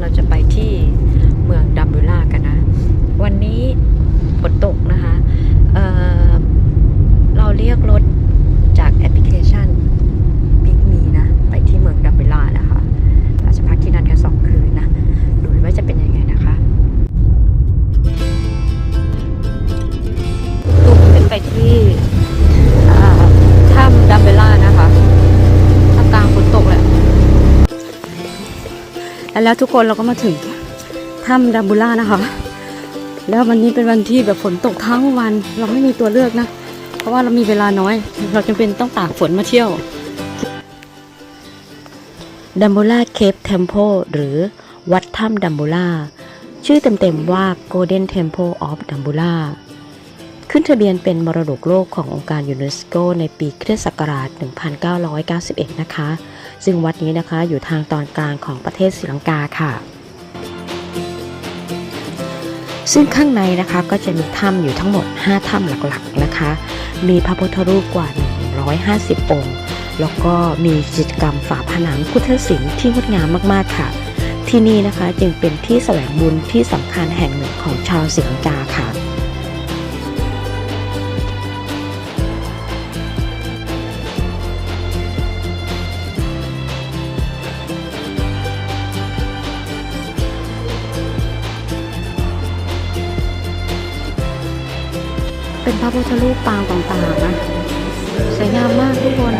เราจะไปที่เมืองดัมบูล่ากัน แล้วทุกคนเราก็มาถึงถ้ำดัมเบลานะคะ แล้ววันนี้เป็นวันที่แบบฝนตกทั้งวันเราไม่มีตัวเลือกนะ เพราะว่าเรามีเวลาน้อย เราจำเป็นต้องตากฝนมาเที่ยวดัมโบลาเคปเทม l e หรือวัดถ้ำดัมโบลาชื่อเต็มๆว่า Golden Temple of d a m b u l a ขึ้นทะเบียนเป็นมรดกโลกขององค์การยูเนสโกในปีคริสต์ศักราช 1991 นะคะ ซึ่งวัดนี้นะคะอยู่ทางตอนกลางของประเทศศรีลังกาค่ะ ซึ่งข้างในนะคะก็จะมีถ้ำอยู่ทั้งหมด 5 ถ้ำหลักๆนะคะ มีพระพุทธรูปกว่า 150 องค์ แล้วก็มีกิจกรรมฝาผนังพุทธศิลป์ที่งดงามมากๆค่ะ ที่นี่นะคะจึงเป็นที่แสวงบุญที่สำคัญแห่งหนึ่งของชาวศรีลังกาค่ะ เป็นพระพุทธรูปปางต่างๆนะสวยงามมากทุกคน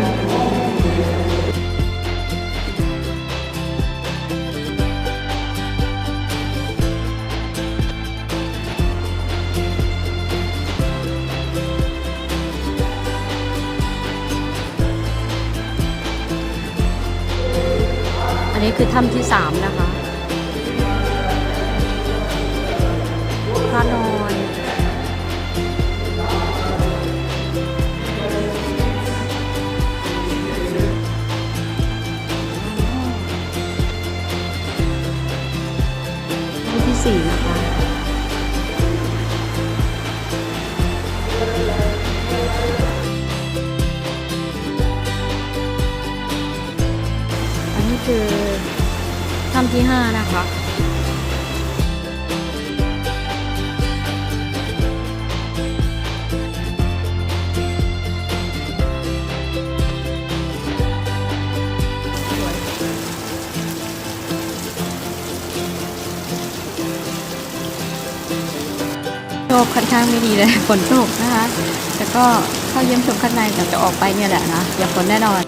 อันนี้คือถ้ำที่สามนะคะ สี่นะคะอันนี้คือถ้ำที่ห้านะคะ คค่อนข้างไม่ดีเลยฝนตกนะคะแต่ก็เข้าเยี่ยมชมข้างในแต่จะออกไปเนี่ยแหละนะอย่าฝนแน่นอน